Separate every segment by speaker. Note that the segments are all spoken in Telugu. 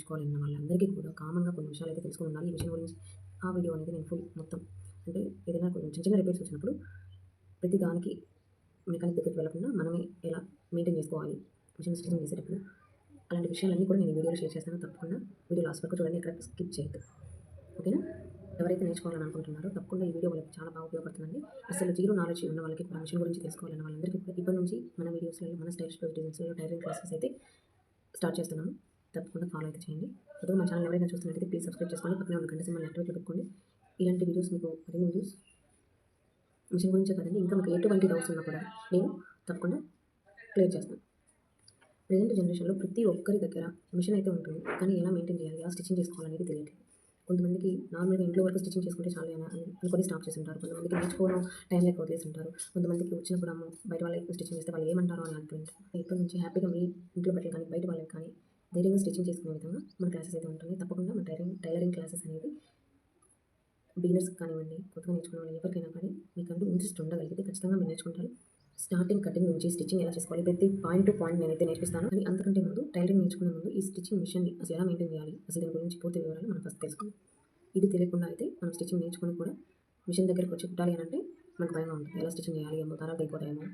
Speaker 1: నేర్చుకోవాలి నేర్చుకోవాలన్న వాళ్ళందరికీ కూడా కామన్గా కొన్ని విషయాలు అయితే తెలుసుకుని ఉండాలి. ఈ విషయం గురించి ఆ వీడియో అనేది నేను ఫుల్ మొత్తం అంటే ఏదైనా కొంచెం చిన్న చిన్న రిపేర్స్ వచ్చినప్పుడు ప్రతి దానికి మెకానిక్ దగ్గరికి వెళ్ళకుండా మనమే ఎలా మెయింటైన్ చేసుకోవాలి మిషన్ స్టిచింగ్ చేసేటప్పుడు అలాంటి విషయాలన్నీ కూడా నేను వీడియోలో షేర్ చేస్తాను. తప్పకుండా వీడియో లాస్ట్ వరకు చూడండి ఇక్కడ స్కిప్ చేయొద్దు. ఓకేనా? ఎవరైతే నేర్చుకోవాలని అనుకుంటున్నారో తప్పకుండా ఈ వీడియో వాళ్ళకి చాలా బాగా ఉపయోగపడుతుందండి. అసలు జీరో నాలెడ్జ్ ఉన్న వాళ్ళకి కూడా మిషన్ గురించి తెలుసుకోవాలన్న వాళ్ళందరికీ ఇప్పటి నుంచి మన వీడియోస్లలో మన స్టైల్ ప్లస్ డిజైన్స్లో టైలరింగ్ క్లాసెస్ అయితే స్టార్ట్ చేస్తున్నాము. తప్పకుండా ఫాలో అయితే చేయండి. అదే మన ఛానల్ ఎవరైనా చూస్తున్నట్లయితే ప్లీజ్ సబ్స్క్రైబ్ చేసుకోండి. పక్కన ఉన్న గంట సింబల్ నెట్వర్క్ పెట్టుకోండి. ఇలాంటి వీడియోస్ మీకు మరిన్ని వీడియోస్ మిషన్ గురించే కదండి. ఇంకా మీకు ఎటువంటి డౌట్స్ ఉన్నా కూడా నేను తప్పకుండా క్లియర్ చేస్తాను. ప్రజెంట్ జనరేషన్లో ప్రతి ఒక్కరి దగ్గర మిషన్ అయితే ఉంటుంది. కానీ ఎలా మెయింటైన్ చేయాలి? ఎలా స్టిచ్చింగ్ చేసుకోవాలనేది తెలియట్లేదు. కొంతమందికి నార్మల్గా ఇంట్లో వరకు స్టిచ్చింగ్ చేసుకుంటే చాలా అని అనుకొని స్టాప్ చేసి ఉంటారు కొంతమందికి నేర్చుకోవడం టైం లేక వదిలేసి ఉంటారు కొంతమందికి వచ్చినప్పుడు అమ్మ బయట వాళ్ళకి స్టిచ్చింగ్ చేస్తే వాళ్ళు ఏమంటారో అని అనుకుంటారు. ఇప్పటి నుంచి హ్యాపీగా మీ ఇంట్లో బట్టలు కానీ బయట వాళ్ళకి కానీ ధైర్యంగా స్టిచ్చింగ్ చేసుకునే విధంగా మన క్లాసెస్ అయితే ఉంటుంది. తప్పకుండా మన టైలరింగ్ టైలరింగ్ క్లాసెస్ అనేది బిగినర్స్ కానివ్వండి కొత్తగా నేర్చుకునే వాళ్ళు ఎవరికైనా కానీ మీకంటూ ఇంట్రెస్ట్ ఉండగలిగితే ఖచ్చితంగా మీరు నేర్చుకుంటారు. స్టార్టింగ్ కటింగ్ నుంచి స్టిచ్చింగ్ ఎలా చేసుకోవాలి ప్రతి పాయింట్ టు పాయింట్ నేనైతే నేర్పిస్తాను. కానీ అంతకంటే ముందు టైలరింగ్ నేర్చుకునే ముందు ఈ స్టిచ్చింగ్ మిషన్ని అసలు ఎలా మెయింటైన్ చేయాలి అసలు దీని గురించి పూర్తి వివరాలు మనం ఫస్ట్ తెలుసుకుందాం. ఇది తెలియకుండా అయితే మనం స్టిచ్చింగ్ నేర్చుకుని కూడా మిషన్ దగ్గరికి వచ్చి కుట్టాలి అని అంటే మనకు భయంగా ఉంటుంది. ఎలా స్టిచ్చింగ్ చేయాలి ఏమో దారాలు అయిపోతాయేమో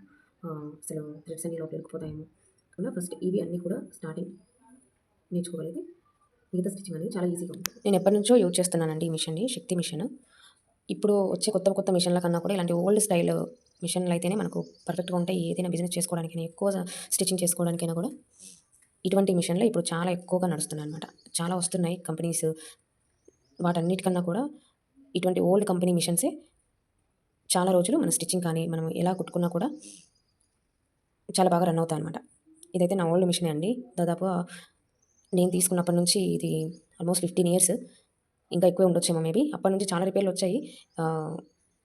Speaker 1: అసలు థ్రెడ్స్ అన్ని లోపలికి వెళ్ళిపోతాయేమో అలా ఫస్ట్ ఇవి అన్నీ కూడా స్టార్టింగ్ నేర్చుకోగలిగితే మిగతా స్టిచ్చింగ్ అనేది చాలా ఈజీగా ఉంటుంది.
Speaker 2: నేను ఎప్పటి నుంచో యూజ్ చేస్తున్నానండి ఈ మిషన్ని శక్తి మిషన్. ఇప్పుడు వచ్చే కొత్త కొత్త మిషన్ల కన్నా కూడా ఇలాంటి ఓల్డ్ స్టైల్ మిషన్లు అయితేనే మనకు పర్ఫెక్ట్గా ఉంటాయి. ఏదైనా బిజినెస్ చేసుకోవడానికైనా ఎక్కువ స్టిచ్చింగ్ చేసుకోవడానికైనా కూడా ఇటువంటి మిషన్లు ఇప్పుడు చాలా ఎక్కువగా నడుస్తున్నాయి అనమాట చాలా వస్తున్నాయి కంపెనీస్. వాటన్నిటికన్నా కూడా ఇటువంటి ఓల్డ్ కంపెనీ మిషన్సే చాలా రోజులు మన స్టిచ్చింగ్ కానీ మనం ఎలా కుట్టుకున్నా కూడా చాలా బాగా రన్ అవుతాయి అనమాట ఇదైతే నా ఓల్డ్ మిషనే అండి. దాదాపు నేను తీసుకున్నప్పటి నుంచి ఇది ఆల్మోస్ట్ ఫిఫ్టీన్ ఇయర్స్ ఇంకా ఎక్కువే ఉండొచ్చేమో మేబీ అప్పటి నుంచి చాలా రిపేర్లు వచ్చాయి.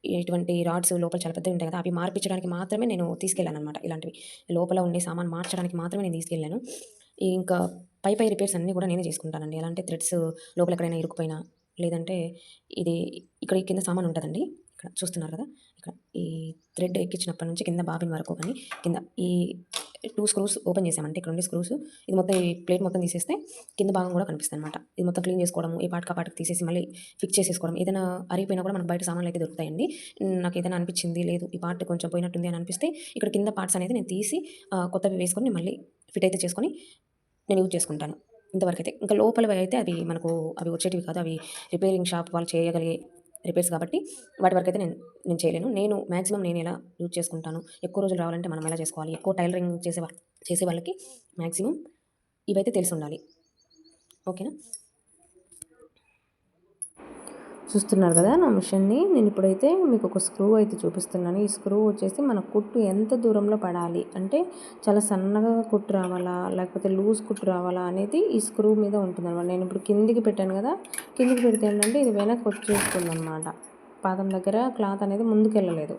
Speaker 2: ఎటువంటి ఇటువంటి రాడ్స్ లోపల చాలా పెద్దవి ఉంటాయి కదా అవి మార్పించడానికి మాత్రమే నేను తీసుకెళ్ళాను అనమాట ఇలాంటివి. లోపల ఉండే సామాన్ మార్చడానికి మాత్రమే నేను తీసుకెళ్ళాను. ఇంకా పై పై రిపేర్స్ అన్నీ కూడా నేనే చేసుకుంటానండి. ఎలా అంటే థ్రెడ్స్ లోపల ఎక్కడైనా ఇరుక్కుపోయినా లేదంటే ఇది ఇక్కడ కింద సామాన్ ఉంటుందండి. ఇక్కడ చూస్తున్నారు కదా ఇక్కడ ఈ థ్రెడ్ ఎక్కించినప్పటి నుంచి కింద బాబిన్ వరకు కానీ కింద ఈ టూ స్క్రూస్ ఓపెన్ చేసామంటే ఇక్కడ ఉండే స్క్రూస్ ఇది మొత్తం ఈ ప్లేట్ మొత్తం తీసేస్తే కింద భాగం కూడా కనిపిస్తుంది అనమాట ఇది మొత్తం క్లీన్ చేసుకోవడం ఏ పాటకు ఆ పాటకు తీసేసి మళ్ళీ ఫిక్స్ చేసేసుకోవడం. ఏదైనా అరిగిపోయినా కూడా మనకు బయట సామాన్లు అయితే దొరుకుతాయండి. నాకు ఏదైనా అనిపించింది లేదు ఈ పార్ట్ కొంచెం పోయినట్టుంది అని అనిపిస్తే ఇక్కడ కింద పార్ట్స్ అనేది నేను తీసి కొత్తవి వేసుకొని మళ్ళీ ఫిట్ అయితే చేసుకొని నేను యూజ్ చేసుకుంటాను. ఇంతవరకు అయితే ఇంకా లోపల అయితే అవి మనకు అవి వచ్చేటివి కాదు. అవి రిపేరింగ్ షాప్ వాళ్ళు చేయగలిగే రిపేర్స్ కాబట్టి వాటి వరకు అయితే నేను నేను చేయలేను. నేను మాక్సిమం నేను ఎలా యూజ్ చేసుకుంటాను ఎక్కువ రోజులు రావాలంటే మనం ఎలా చేసుకోవాలి ఎక్కువ టైలరింగ్ చేసే చేసే వాళ్ళకి మ్యాక్సిమం ఇవైతే తెలిసి ఉండాలి. ఓకేనా చూస్తున్నారు కదా నా మిషన్ని. నేను ఇప్పుడైతే మీకు ఒక స్క్రూ అయితే చూపిస్తున్నాను. ఈ స్క్రూ వచ్చేసి మన కుట్టు ఎంత దూరంలో పడాలి? అంటే చాలా సన్నగా కుట్టు రావాలా? లేకపోతే లూజ్ కుట్టు రావాలా అనేది ఈ స్క్రూ మీద ఉంటుందన్నమాట. నేను ఇప్పుడు కిందికి పెట్టాను కదా. కిందికి పెడితే ఏంటంటే ఇది వెనక్కి వచ్చేస్తుంది అనమాట పాదం దగ్గర క్లాత్ అనేది ముందుకెళ్ళలేదు.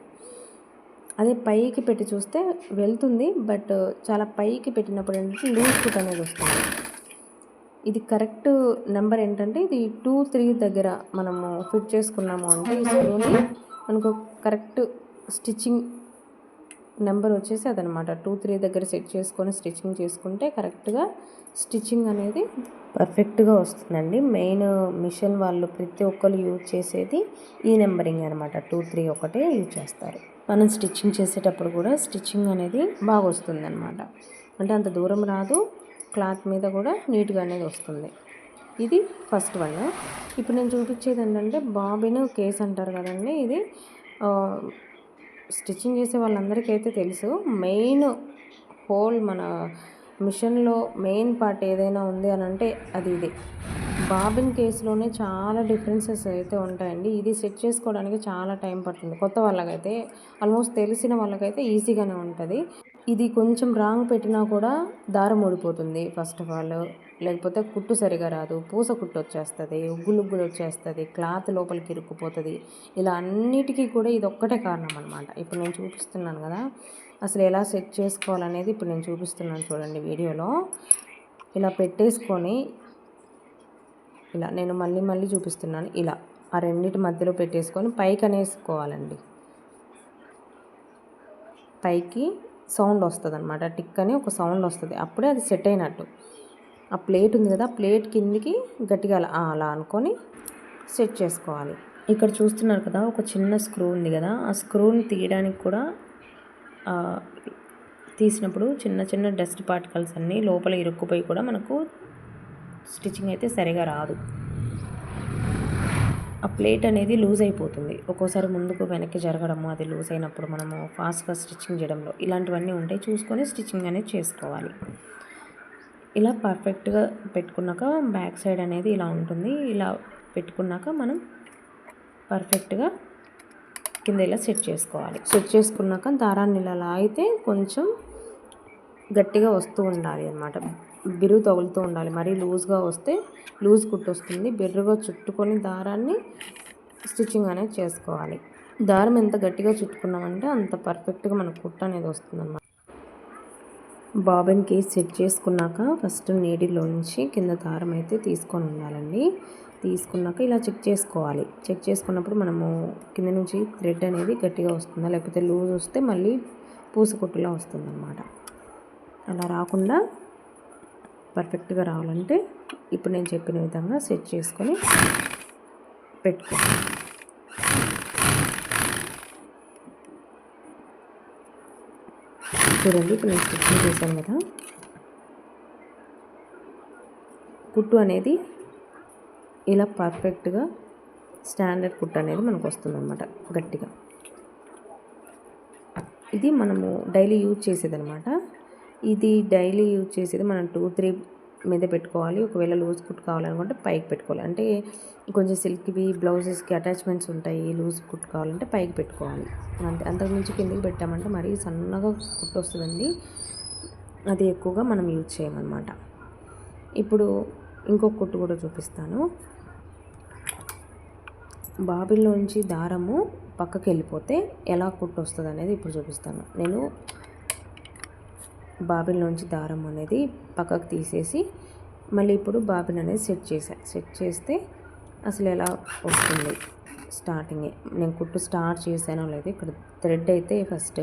Speaker 2: అదే పైకి పెట్టి చూస్తే వెళ్తుంది. బట్ చాలా పైకి పెట్టినప్పుడు ఏంటంటే లూజ్ కుట్ అనేది వస్తుంది. ఇది కరెక్ట్ నెంబర్ ఏంటంటే ఇది టూ త్రీ దగ్గర మనము ఫిట్ చేసుకున్నాము అంటే ఈ స్క్రూని. మనకు కరెక్ట్ స్టిచ్చింగ్ నెంబర్ వచ్చేసి అదనమాట. టూ త్రీ దగ్గర సెట్ చేసుకొని స్టిచ్చింగ్ చేసుకుంటే కరెక్ట్గా స్టిచ్చింగ్ అనేది పర్ఫెక్ట్గా వస్తుందండి. మెయిన్ మిషన్ వాళ్ళు ప్రతి ఒక్కరు యూజ్ చేసేది ఈ నెంబరింగ్ అనమాట టూ త్రీ ఒకటే యూజ్ చేస్తారు. మనం స్టిచ్చింగ్ చేసేటప్పుడు కూడా స్టిచ్చింగ్ అనేది బాగా వస్తుంది అంటే అంత దూరం రాదు. క్లాత్ మీద కూడా నీట్గా అనేది వస్తుంది. ఇది ఫస్ట్ వన్. ఇప్పుడు నేను చూపించేది ఏంటంటే బాబిన్ కేస్ అంటారు కదండి ఇది స్టిచ్చింగ్ చేసే వాళ్ళందరికీ అయితే తెలుసు. మెయిన్ హోల్ మన మిషన్లో మెయిన్ పార్ట్ ఏదైనా ఉంది అని అంటే అది ఇది. బాబిన్ కేసులోనే చాలా డిఫరెన్సెస్ అయితే ఉంటాయండి. ఇది సెట్ చేసుకోవడానికి చాలా టైం పడుతుంది. కొత్త వాళ్ళకైతే ఆల్మోస్ట్ తెలిసిన వాళ్ళకైతే ఈజీగానే ఉంటుంది. ఇది కొంచెం రాంగ్ పెట్టినా కూడా దారం ఊడిపోతుంది ఫస్ట్ ఆఫ్ ఆల్. లేకపోతే కుట్టు సరిగా రాదు. పూస కుట్టు వచ్చేస్తుంది ఉగ్గులు ఉగ్గులు వచ్చేస్తుంది క్లాత్ లోపలికి ఇరుక్కుపోతుంది. ఇలా అన్నిటికీ కూడా ఇది ఒక్కటే కారణం అనమాట ఇప్పుడు నేను చూపిస్తున్నాను కదా అసలు ఎలా సెట్ చేసుకోవాలనేది ఇప్పుడు నేను చూపిస్తున్నాను చూడండి వీడియోలో. ఇలా పెట్టేసుకొని ఇలా నేను మళ్ళీ మళ్ళీ చూపిస్తున్నాను. ఇలా ఆ రెండింటి మధ్యలో పెట్టేసుకొని పైకి అనేసుకోవాలండి. పైకి సౌండ్ వస్తుంది అనమాట టిక్ అని ఒక సౌండ్ వస్తుంది. అప్పుడే అది సెట్ అయినట్టు. ఆ ప్లేట్ ఉంది కదా ప్లేట్ కిందికి గట్టిగా అలా అలా అనుకొని సెట్ చేసుకోవాలి. ఇక్కడ చూస్తున్నారు కదా ఒక చిన్న స్క్రూ ఉంది కదా ఆ స్క్రూని తీయడానికి కూడా తీసినప్పుడు చిన్న చిన్న డస్ట్ పార్టికల్స్ అన్నీ లోపల ఇరుక్కుపోయి కూడా మనకు స్టిచ్చింగ్ అయితే సరిగా రాదు. ఆ ప్లేట్ అనేది లూజ్ అయిపోతుంది. ఒక్కోసారి ముందుకు వెనక్కి జరగడము అది లూజ్ అయినప్పుడు మనము ఫాస్ట్గా స్టిచ్చింగ్ చేయడంలో ఇలాంటివన్నీ ఉంటాయి చూసుకొని స్టిచ్చింగ్ అనేది చేసుకోవాలి. ఇలా పర్ఫెక్ట్గా పెట్టుకున్నాక బ్యాక్ సైడ్ అనేది ఇలా ఉంటుంది. ఇలా పెట్టుకున్నాక మనం పర్ఫెక్ట్గా కింద ఇలా సెట్ చేసుకోవాలి. సెట్ చేసుకున్నాక దారాన్ని ఇలా లాగితే కొంచెం గట్టిగా వస్తూ ఉండాలి అనమాట బిరుగు తగులుతూ ఉండాలి. మరీ లూజ్గా వస్తే లూజ్ కుట్టు వస్తుంది. బిర్రుగా చుట్టుకొని దారాన్ని స్టిచ్చింగ్ అనేది చేసుకోవాలి. దారం ఎంత గట్టిగా చుట్టుకున్నామంటే అంత పర్ఫెక్ట్గా మనకు కుట్టు అనేది వస్తుందన్నమాట. బాబిన్కి సెట్ చేసుకున్నాక ఫస్ట్ నీడిలోంచి కింద దారం అయితే తీసుకొని ఉండాలండి. తీసుకున్నాక ఇలా చెక్ చేసుకోవాలి. చెక్ చేసుకున్నప్పుడు మనము కింద నుంచి థ్రెడ్ అనేది గట్టిగా వస్తుందా లేకపోతే లూజ్ వస్తే మళ్ళీ పూసకొట్టులా వస్తుందన్నమాట. అలా రాకుండా పర్ఫెక్ట్గా రావాలంటే ఇప్పుడు నేను చెప్పిన విధంగా సెట్ చేసుకొని పెట్టుకో. చూడండి ఇప్పుడు నేను స్టిచ్చింగ్ చేశాను కదా. కుట్టు అనేది ఇలా పర్ఫెక్ట్గా స్టాండర్డ్ కుట్టు అనేది మనకు వస్తుంది అనమాట గట్టిగా. ఇది మనము డైలీ యూజ్ చేసేది అనమాట ఇది డైలీ యూజ్ చేసేది మనం టూ త్రీ మీద పెట్టుకోవాలి. ఒకవేళ లూజ్ కుట్టు కావాలనుకుంటే పైకి పెట్టుకోవాలి. అంటే కొంచెం సిల్క్వి బ్లౌజెస్కి అటాచ్మెంట్స్ ఉంటాయి. లూజ్ కుట్టు కావాలంటే పైకి పెట్టుకోవాలి. అంతే. అంతకుమించి కిందకి పెట్టామంటే మరీ సన్నగా కుట్టు వస్తుందండి. అది ఎక్కువగా మనం యూజ్ చేయమన్నమాట. ఇప్పుడు ఇంకొక కుట్టు కూడా చూపిస్తాను. బాబిల్లోంచి దారము పక్కకి వెళ్ళిపోతే ఎలా కుట్టు వస్తుంది అనేది ఇప్పుడు చూపిస్తాను. నేను బాబిల్లోంచి దారం అనేది పక్కకు తీసేసి మళ్ళీ ఇప్పుడు బాబిన్ అనేది సెట్ చేసా. సెట్ చేస్తే అసలు ఎలా వస్తుంది స్టార్టింగే? నేను కుట్టు స్టార్ట్ చేశానో లేదు ఇక్కడ థ్రెడ్ అయితే ఫస్ట్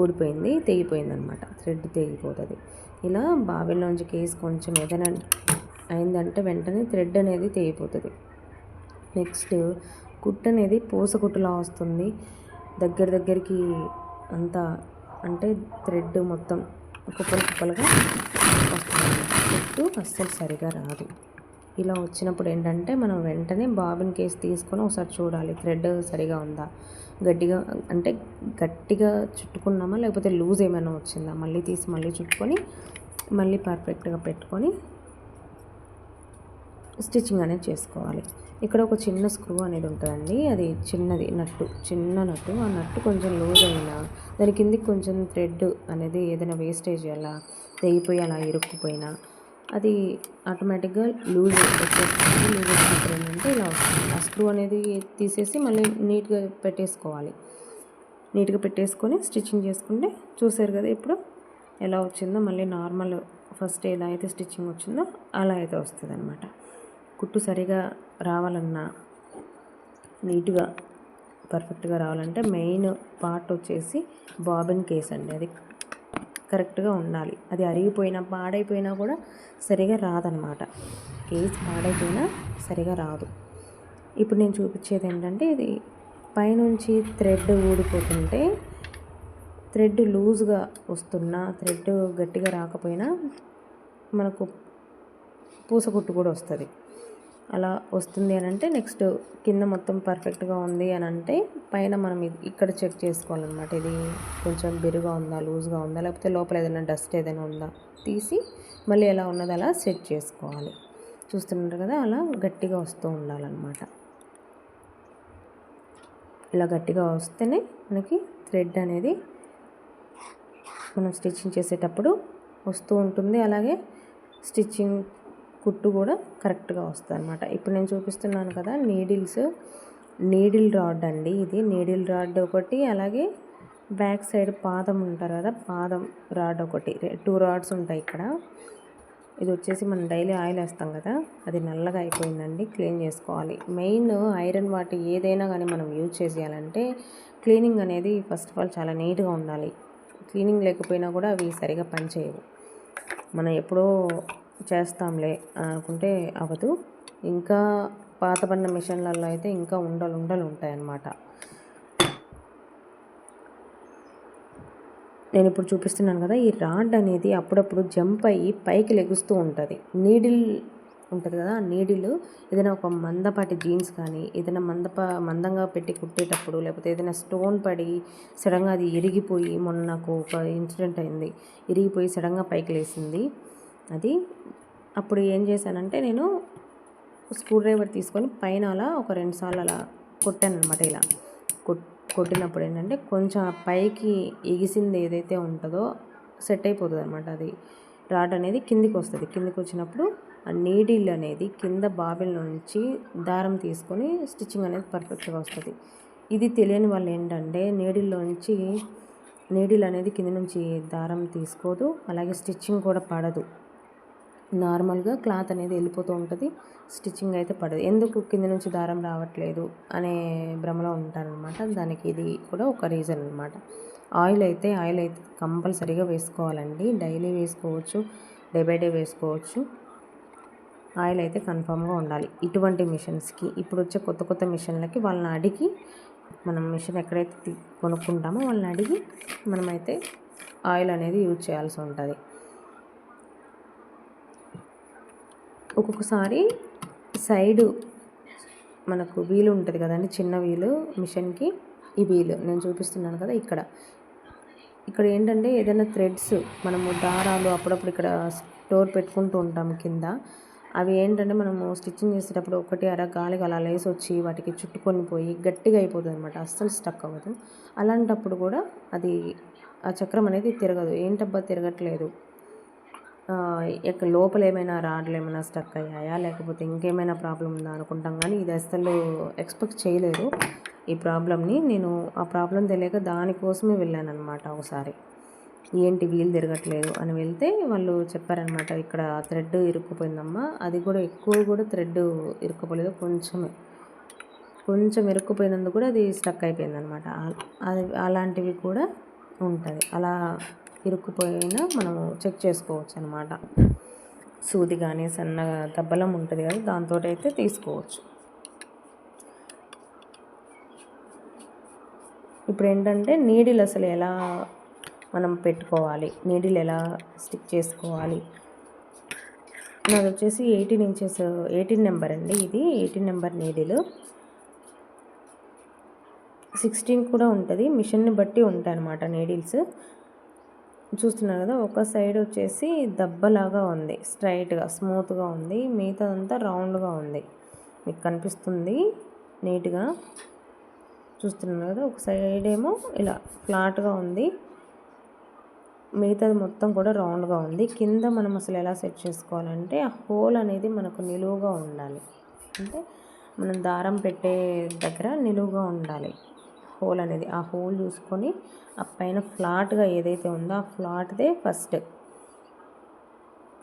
Speaker 2: ఊడిపోయింది తెగిపోయింది అనమాట థ్రెడ్ తెగిపోతుంది. ఇలా బాబిల్లోంచి కేసు కొంచెం ఏదైనా అయిందంటే వెంటనే థ్రెడ్ అనేది తెగిపోతుంది. నెక్స్ట్ కుట్టు అనేది పూస కుట్టులా వస్తుంది. దగ్గర దగ్గరికి అంతా అంటే థ్రెడ్ మొత్తం కుప్పలు కుప్పలుగా వస్తుంది కుట్టు అస్సలు సరిగా రాదు. ఇలా వచ్చినప్పుడు ఏంటంటే మనం వెంటనే బాబిన్ కేసు తీసుకొని ఒకసారి చూడాలి. థ్రెడ్ సరిగా ఉందా? గట్టిగా అంటే గట్టిగా చుట్టుకున్నామా? లేకపోతే లూజ్ ఏమైనా వచ్చిందా? మళ్ళీ తీసి మళ్ళీ చుట్టుకొని మళ్ళీ పర్ఫెక్ట్గా పెట్టుకొని స్టిచ్చింగ్ అనేది చేసుకోవాలి. ఇక్కడ ఒక చిన్న స్క్రూ అనేది ఉంటుందండి. అది చిన్నది నట్టు చిన్న నట్టు. ఆ నట్టు కొంచెం లూజ్ అయినా దాని కిందికి కొంచెం థ్రెడ్ అనేది ఏదైనా వేస్టేజ్ అలా తెగిపోయి అలా ఇరుక్కుపోయినా అది ఆటోమేటిక్గా లూజ్ వచ్చేస్తుంది లూజ్ వచ్చినప్పుడు ఏంటంటే ఇలా వస్తుంది ఆ స్క్రూ అనేది తీసేసి మళ్ళీ నీట్గా పెట్టేసుకోవాలి. నీట్గా పెట్టేసుకొని స్టిచ్చింగ్ చేసుకుంటే చూసారు కదా ఇప్పుడు ఎలా వచ్చిందో. మళ్ళీ నార్మల్ ఫస్ట్ ఎలా అయితే స్టిచ్చింగ్ వచ్చిందో అలా అయితే వస్తుంది అనమాట కుట్టు సరిగా రావాలన్నా నీట్గా పర్ఫెక్ట్గా రావాలంటే మెయిన్ పార్ట్ వచ్చేసి బాబిన్ కేస్ అండి. అది కరెక్ట్గా ఉండాలి. అది అరిగిపోయినా పాడైపోయినా కూడా సరిగా రాదనమాట. కేస్ పాడైపోయినా సరిగా రాదు. ఇప్పుడు నేను చూపించేది ఏంటంటే ఇది పైనుంచి థ్రెడ్ ఊడిపోతుంటే థ్రెడ్ లూజ్గా వస్తున్నా థ్రెడ్ గట్టిగా రాకపోయినా మనకు పూసకుట్టు కూడా వస్తుంది. అలా వస్తుంది అని అంటే నెక్స్ట్ కింద మొత్తం పర్ఫెక్ట్గా ఉంది అని అంటే పైన మనం ఇక్కడ చెక్ చేసుకోవాలన్నమాట. ఇది కొంచెం బిరుగా ఉందా లూజ్గా ఉందా లేకపోతే లోపల ఏదైనా డస్ట్ ఏదైనా ఉందా తీసి మళ్ళీ ఎలా ఉన్నది అలా సెట్ చేసుకోవాలి. చూస్తున్నారు కదా అలా గట్టిగా వస్తూ ఉండాలన్నమాట. ఇలా గట్టిగా వస్తేనే మనకి థ్రెడ్ అనేది మనం స్టిచ్చింగ్ చేసేటప్పుడు వస్తూ ఉంటుంది. అలాగే స్టిచ్చింగ్ కుట్టు కూడా కరెక్ట్గా వస్తుంది అనమాట ఇప్పుడు నేను చూపిస్తున్నాను కదా నీడిల్స్. నీడిల్ రాడ్ అండి ఇది. నీడిల్ రాడ్ ఒకటి అలాగే బ్యాక్ సైడ్ పాదం ఉంటారు కదా పాదం రాడ్ ఒకటి. టూ రాడ్స్ ఉంటాయి ఇక్కడ. ఇది వచ్చేసి మనం డైలీ ఆయిల్ వేస్తాం కదా అది నల్లగా అయిపోయిందండి క్లీన్ చేసుకోవాలి. మెయిన్ ఐరన్ వాటి ఏదైనా కానీ మనం యూజ్ చేసేయాలంటే క్లీనింగ్ అనేది ఫస్ట్ ఆఫ్ ఆల్ చాలా నీట్గా ఉండాలి. క్లీనింగ్ లేకపోయినా కూడా అవి సరిగా పనిచేయవు. మనం ఎప్పుడో చేస్తాంలే అనుకుంటే అవ్వదు ఇంకా పాతబడిన మిషన్లలో అయితే ఇంకా ఉండలు ఉండలు ఉంటాయి అన్నమాట నేను ఇప్పుడు చూపిస్తున్నాను కదా ఈ రాడ్ అనేది అప్పుడప్పుడు జంప్ అయ్యి పైకి లెగుస్తూ ఉంటుంది. నీడిల్ ఉంటుంది కదా ఆ నీడిల్ ఏదైనా ఒక మందపాటి జీన్స్ కానీ ఏదైనా మందప మందంగా పెట్టి కుట్టేటప్పుడు లేకపోతే ఏదైనా స్టోన్ పడి సడన్గా అది ఇరిగిపోయి మొన్న నాకు ఒక ఇన్సిడెంట్ అయింది. ఇరిగిపోయి సడన్గా పైకి లేసింది. అది అప్పుడు ఏం చేశానంటే నేను స్క్రూ డ్రైవర్ తీసుకొని పైన అలా ఒక రెండు సార్లు అలా కొట్టాను అనమాట ఇలా. కొట్టినప్పుడు ఏంటంటే కొంచెం పైకి ఎగిసింది ఏదైతే ఉంటుందో సెట్ అయిపోతుంది అనమాట అది. రాడ్ అనేది కిందికి వస్తుంది. కిందికి వచ్చినప్పుడు ఆ నీడిల్ అనేది కింద బాబిల్ నుంచి దారం తీసుకొని స్టిచ్చింగ్ అనేది పర్ఫెక్ట్గా వస్తుంది. ఇది తెలియని వాళ్ళు ఏంటంటే నీడిల్లోంచి నీడిల్ అనేది కింద నుంచి దారం తీసుకోదు అలాగే స్టిచ్చింగ్ కూడా పడదు. నార్మల్గా క్లాత్ అనేది వెళ్ళిపోతూ ఉంటుంది. స్టిచ్చింగ్ అయితే పడదు. ఎందుకు కింద నుంచి దారం రావట్లేదు అనే భ్రమలో ఉంటారనమాట దానికి ఇది కూడా ఒక రీజన్ అనమాట ఆయిల్ అయితే ఆయిల్ అయితే కంపల్సరీగా వేసుకోవాలండి. డైలీ వేసుకోవచ్చు డే బై డే వేసుకోవచ్చు. ఆయిల్ అయితే కన్ఫామ్గా ఉండాలి ఇటువంటి మిషన్స్కి. ఇప్పుడు వచ్చే కొత్త కొత్త మిషన్లకి వాళ్ళని అడిగి మనం మిషన్ ఎక్కడైతే కొనుక్కుంటామో వాళ్ళని అడిగి మనమైతే ఆయిల్ అనేది యూజ్ చేయాల్సి ఉంటుంది. ఒక్కొక్కసారి సైడు మనకు వీలు ఉంటుంది కదండి చిన్న వీలు మిషన్కి ఈ వీలు. నేను చూపిస్తున్నాను కదా ఇక్కడ. ఇక్కడ ఏంటంటే ఏదైనా థ్రెడ్స్ మనము దారాలు అప్పుడప్పుడు ఇక్కడ స్టోర్ పెట్టుకుంటూ ఉంటాం కింద. అవి ఏంటంటే మనము స్టిచ్చింగ్ చేసేటప్పుడు ఒకటి అర గాలికి అలా లేసి వచ్చి వాటికి చుట్టుకొని పోయి గట్టిగా అయిపోతుంది అనమాట అస్సలు స్టక్ అవ్వదు. అలాంటప్పుడు కూడా అది ఆ చక్రం అనేది తిరగదు. ఏంటబ్బా తిరగట్లేదు? లోపల ఏమైనా రాడ్లు ఏమైనా స్టక్ అయ్యాయా లేకపోతే ఇంకేమైనా ప్రాబ్లం ఉందా అనుకుంటాం కానీ ఇది అసలు ఎక్స్పెక్ట్ చేయలేదు ఈ ప్రాబ్లమ్ని. నేను ఆ ప్రాబ్లం తెలియక దానికోసమే వెళ్ళాను అనమాట ఒకసారి. ఏంటి వీలు తిరగట్లేదు అని వెళ్తే వాళ్ళు చెప్పారనమాట ఇక్కడ థ్రెడ్ ఇరుక్కుపోయిందమ్మా. అది కూడా ఎక్కువ కూడా థ్రెడ్ ఇరుక్కుపోలేదు కొంచెమే. కొంచెం ఇరుక్కుపోయినందుకు కూడా అది స్టక్ అయిపోయిందనమాట అది అలాంటివి కూడా ఉంటుంది. అలా ఇరుక్కుపోయినా మనము చెక్ చేసుకోవచ్చు అనమాట సూది కానీ సన్నగా దబ్బలం ఉంటుంది కదా దాంతో అయితే తీసుకోవచ్చు. ఇప్పుడు ఏంటంటే నీడిల్ అసలు ఎలా మనం పెట్టుకోవాలి నీడిలు ఎలా స్టిక్ చేసుకోవాలి నాది వచ్చేసి ఎయిటీన్ ఇంచెస్ ఎయిటీన్ నెంబర్ అండి ఇది ఎయిటీన్ నెంబర్ నీడిల్. సిక్స్టీన్ కూడా ఉంటుంది మిషన్ని బట్టి ఉంటాయి అన్నమాట నీడిల్స్. చూస్తున్నారు కదా ఒక సైడ్ వచ్చేసి దెబ్బలాగా ఉంది. స్ట్రైట్గా స్మూత్గా ఉంది. మిగతాదంతా రౌండ్గా ఉంది. మీకు కనిపిస్తుంది నీట్గా. చూస్తున్నారు కదా ఒక సైడ్ ఏమో ఇలా ఫ్లాట్గా ఉంది. మిగతాది మొత్తం కూడా రౌండ్గా ఉంది. కింద మనం అసలు ఎలా సెట్ చేసుకోవాలంటే ఆ హోల్ అనేది మనకు నిలువుగా ఉండాలి. అంటే మనం దారం పెట్టే దగ్గర నిలువుగా ఉండాలి. హోల్ అనేది ఆ హోల్ చూసుకొని ఆ పైన ఫ్లాట్గా ఏదైతే ఉందో ఆ ఫ్లాట్దే ఫస్ట్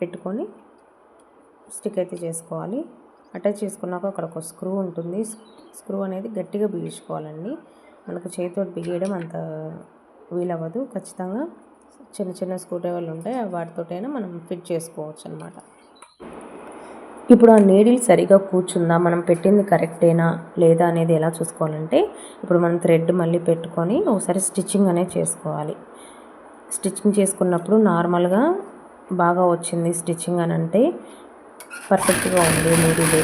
Speaker 2: పెట్టుకొని స్టిక్ అయితే చేసుకోవాలి. అటాచ్ చేసుకున్నాక అక్కడ ఒక స్క్రూ ఉంటుంది. స్క్రూ అనేది గట్టిగా బిగించుకోవాలండి. మనకు చేతితో బిగించడం అంత వీలవ్వదు. ఖచ్చితంగా చిన్న చిన్న స్క్రూ డ్రైవర్లు ఉంటాయి. వాటితోటైనా మనం ఫిట్ చేసుకోవచ్చు అనమాట ఇప్పుడు ఆ నీడిల్ సరిగా కూర్చుందా? మనం పెట్టింది కరెక్టేనా లేదా అనేది ఎలా చూసుకోవాలంటే ఇప్పుడు మనం థ్రెడ్ మళ్ళీ పెట్టుకొని ఒకసారి స్టిచ్చింగ్ అనేది చేసుకోవాలి. స్టిచ్చింగ్ చేసుకున్నప్పుడు నార్మల్గా బాగా వచ్చింది స్టిచ్చింగ్ అని అంటే పర్ఫెక్ట్గా ఉంది నీడిల్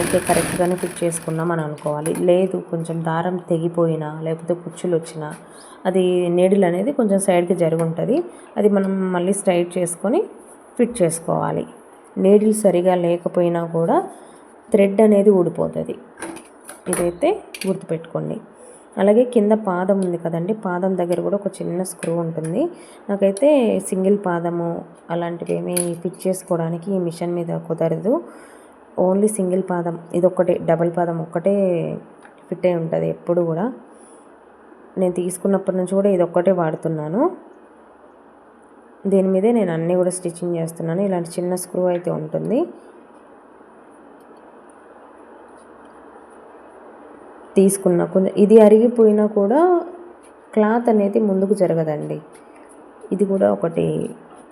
Speaker 2: ఓకే కరెక్ట్గానే ఫిట్ చేసుకున్నాం అని అనుకోవాలి. లేదు కొంచెం దారం తెగిపోయినా లేకపోతే కుచ్చులు వచ్చినా అది నీడిల్ అనేది కొంచెం సైడ్కి జరుగుంటుంది ఉంటుంది. అది మనం మళ్ళీ స్ట్రైట్ చేసుకొని ఫిట్ చేసుకోవాలి. నీడిల్ సరిగా లేకపోయినా కూడా థ్రెడ్ అనేది ఊడిపోతుంది. ఇదైతే గుర్తుపెట్టుకోండి. అలాగే కింద పాదం ఉంది కదండి పాదం దగ్గర కూడా ఒక చిన్న స్క్రూ ఉంటుంది. నాకైతే సింగిల్ పాదము అలాంటివి ఏమీ ఫిట్ చేసుకోవడానికి ఈ మిషన్ మీద కుదరదు. ఓన్లీ సింగిల్ పాదం ఇది ఒక్కటే డబల్ పాదం ఒక్కటే ఫిట్ అయి ఉంటుంది ఎప్పుడు కూడా. నేను తీసుకున్నప్పటి నుంచి కూడా ఇది ఒక్కటే వాడుతున్నాను. దీని మీదే నేను అన్నీ కూడా స్టిచ్చింగ్ చేస్తున్నాను. ఇలాంటి చిన్న స్క్రూ అయితే ఉంటుంది. తీసుకున్న కొంచెం ఇది అరిగిపోయినా కూడా క్లాత్ అనేది ముందుకు జరగదండి. ఇది కూడా ఒకటి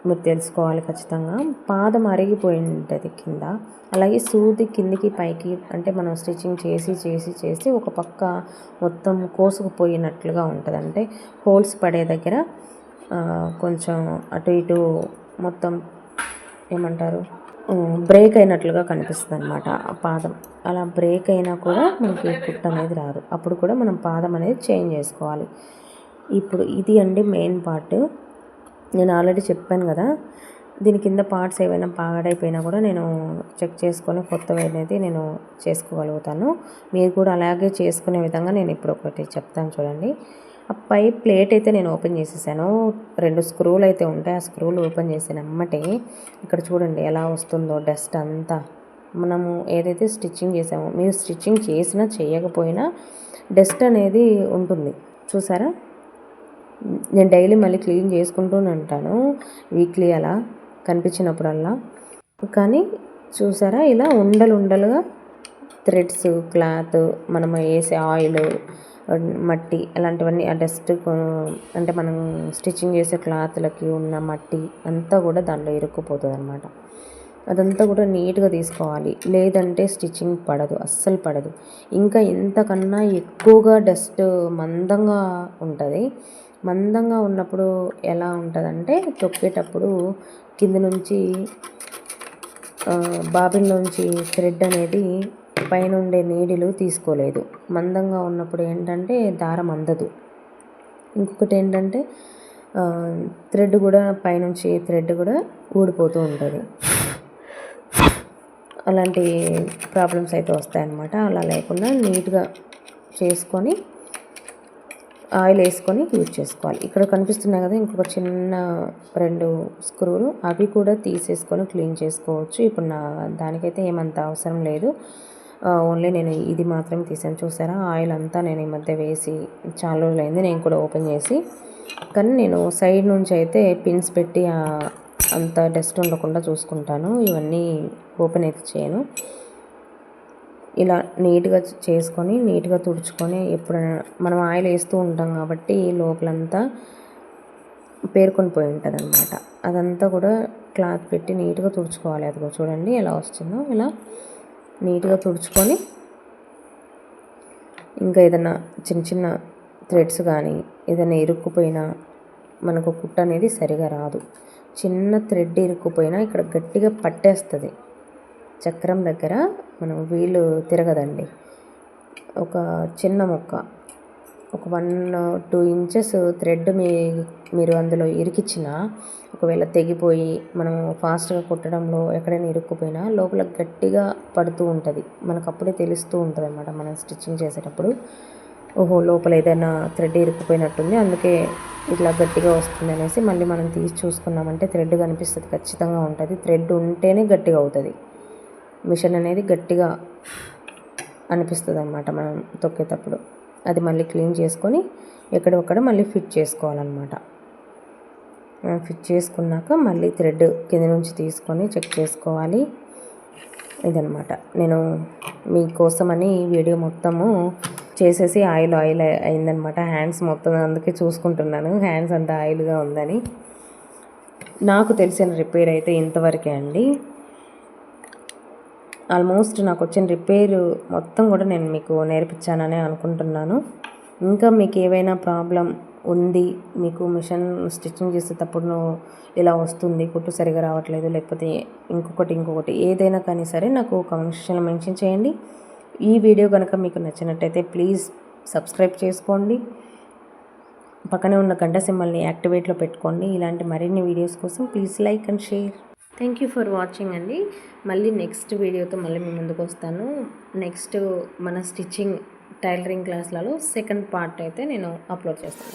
Speaker 2: మీరు తెలుసుకోవాలి ఖచ్చితంగా. పాదం అరిగిపోయి ఉంటుంది కింద. అలాగే సూది కిందికి పైకి అంటే మనం స్టిచ్చింగ్ చేసి చేసి చేసి ఒక పక్క మొత్తం కోసుకుపోయినట్లుగా ఉంటుంది. అంటే హోల్స్ పడే దగ్గర కొంచెం అటు ఇటు మొత్తం ఏమంటారు? బ్రేక్ అయినట్లుగా కనిపిస్తుంది అనమాట ఆ పాదం. అలా బ్రేక్ అయినా కూడా మనకి కుట్టు అనేది రాదు. అప్పుడు కూడా మనం పాదం అనేది చేంజ్ చేసుకోవాలి. ఇప్పుడు ఇది అండి మెయిన్ పార్ట్ నేను ఆల్రెడీ చెప్పాను కదా దీని కింద పార్ట్స్ ఏవైనా పాడైపోయినా కూడా నేను చెక్ చేసుకొని కొత్తవి అనేది నేను చేసుకోగలుగుతాను. మీరు కూడా అలాగే చేసుకునే విధంగా నేను ఇప్పుడు ఒకటి చెప్తాను చూడండి. పై ప్లేట్ అయితే నేను ఓపెన్ చేసేసాను. రెండు స్క్రూలు అయితే ఉంటాయి. ఆ స్క్రూలు ఓపెన్ చేసిన అమ్మటే ఇక్కడ చూడండి ఎలా వస్తుందో డస్ట్ అంతా. మనము ఏదైతే స్టిచ్చింగ్ చేసామో మీరు స్టిచ్చింగ్ చేసినా చేయకపోయినా డస్ట్ అనేది ఉంటుంది. చూసారా? నేను డైలీ మళ్ళీ క్లీన్ చేసుకుంటూనే ఉంటాను. వీక్లీ అలా కనిపించినప్పుడల్లా. కానీ చూసారా? ఇలా ఉండలు ఉండలుగా థ్రెడ్స్ క్లాత్ మనం వేసే ఆయిల్ మట్టి అలాంటివన్నీ ఆ డస్ట్ అంటే మనం స్టిచ్చింగ్ చేసే క్లాత్లకి ఉన్న మట్టి అంతా కూడా దాంట్లో ఇరుక్కుపోతుంది అనమాట అదంతా కూడా నీట్గా తీసుకోవాలి. లేదంటే స్టిచ్చింగ్ పడదు అస్సలు పడదు. ఇంకా ఇంతకన్నా ఎక్కువగా డస్ట్ మందంగా ఉంటుంది. మందంగా ఉన్నప్పుడు ఎలా ఉంటుందంటే తొక్కేటప్పుడు కింద నుంచి బాబిన్లోంచి థ్రెడ్ అనేది పైన ఉండే నీడిలు తీసుకోలేదు. మందంగా ఉన్నప్పుడు ఏంటంటే దారం అందదు. ఇంకొకటి ఏంటంటే థ్రెడ్ కూడా పైనుంచి థ్రెడ్ కూడా ఊడిపోతూ ఉంటుంది. అలాంటి ప్రాబ్లమ్స్ అయితే వస్తాయన్నమాట. అలా లేకుండా నీట్గా చేసుకొని ఆయిల్ వేసుకొని యూజ్ చేసుకోవాలి. ఇక్కడ కనిపిస్తున్నాయి కదా ఇంకొక చిన్న రెండు స్క్రూలు. అవి కూడా తీసేసుకొని క్లీన్ చేసుకోవచ్చు. ఇప్పుడు నా దానికైతే ఏమంత అవసరం లేదు. ఓన్లీ నేను ఇది మాత్రం తీసాను. చూసారా? ఆయిల్ అంతా నేను ఈ మధ్య వేసి చాలా రోజులైంది నేను కూడా ఓపెన్ చేసి. కానీ నేను సైడ్ నుంచి అయితే పిన్స్ పెట్టి అంత డస్ట్ ఉండకుండా చూసుకుంటాను. ఇవన్నీ ఓపెన్ అయితే చేయను. ఇలా నీట్గా చేసుకొని నీట్గా తుడుచుకొని ఎప్పుడైనా మనం ఆయిల్ వేస్తూ ఉంటాం కాబట్టి లోపలంతా పేర్కొని పోయి ఉంటుంది అనమాట అదంతా కూడా క్లాత్ పెట్టి నీట్గా తుడుచుకోవాలి. అదిగో చూడండి ఎలా వస్తుందో. ఇలా నీట్గా తుడుచుకొని ఇంకా ఏదైనా చిన్న చిన్న థ్రెడ్స్ కానీ ఏదైనా ఇరుక్కుపోయినా మనకు కుట్ట అనేది సరిగా రాదు. చిన్న థ్రెడ్ ఇరుక్కుపోయినా ఇక్కడ గట్టిగా పట్టేస్తుంది. చక్రం దగ్గర మనం వీలు తిరగదండి. ఒక చిన్న ముక్క ఒక వన్ టూ ఇంచెస్ థ్రెడ్ మీ మీరు అందులో ఇరికిచ్చిన ఒకవేళ తెగిపోయి మనం ఫాస్ట్గా కుట్టడంలో ఎక్కడైనా ఇరుక్కుపోయినా లోపల గట్టిగా పడుతూ ఉంటుంది. మనకు అప్పుడే తెలుస్తూ ఉంటుంది అనమాట మనం స్టిచ్చింగ్ చేసేటప్పుడు. ఓహో లోపల ఏదైనా థ్రెడ్ ఇరుక్కుపోయినట్టుంది అందుకే ఇట్లా గట్టిగా వస్తుంది అనేసి మళ్ళీ మనం తీసి చూసుకున్నామంటే థ్రెడ్ కనిపిస్తుంది ఖచ్చితంగా ఉంటుంది. థ్రెడ్ ఉంటేనే గట్టిగా అవుతుంది. మిషన్ అనేది గట్టిగా అనిపిస్తుంది అనమాట మనం తొక్కేటప్పుడు. అది మళ్ళీ క్లీన్ చేసుకొని ఎక్కడొక్కడ మళ్ళీ ఫిట్ చేసుకోవాలన్నమాట. ఫిట్ చేసుకున్నాక మళ్ళీ థ్రెడ్ కింద నుంచి తీసుకొని చెక్ చేసుకోవాలి. ఇదనమాట నేను మీకోసమని ఈ వీడియో మొత్తము చేసేసి ఆయిల్ ఆయిల్ అయిందనమాట హ్యాండ్స్ మొత్తం అందుకే చూసుకుంటున్నాను. హ్యాండ్స్ అంత ఆయిల్గా ఉందని. నాకు తెలిసిన రిపేర్ అయితే ఇంతవరకే అండి. ఆల్మోస్ట్ నాకు వచ్చిన రిపేర్ మొత్తం కూడా నేను మీకు నేర్పించాననే అనుకుంటున్నాను. ఇంకా మీకు ఏవైనా ప్రాబ్లం ఉంది మీకు మిషన్ స్టిచ్చింగ్ చేసేటప్పుడు ఇలా వస్తుంది కుట్టు సరిగా రావట్లేదు లేకపోతే ఇంకొకటి ఇంకొకటి ఏదైనా కానీ సరే నాకు కామెంట్ సెక్షన్లో మెన్షన్ చేయండి. ఈ వీడియో కనుక మీకు నచ్చినట్టయితే ప్లీజ్ సబ్స్క్రైబ్ చేసుకోండి. పక్కనే ఉన్న గంట సింబల్ని యాక్టివేట్లో పెట్టుకోండి. ఇలాంటి మరిన్ని వీడియోస్ కోసం please like and share. Thank you for watching అండి. మళ్ళీ నెక్స్ట్ వీడియోతో మళ్ళీ మీ ముందుకు వస్తాను. నెక్స్ట్ మన స్టిచ్చింగ్ టైలరింగ్ క్లాస్లలో సెకండ్ పార్ట్ అయితే నేను అప్లోడ్ చేస్తాను.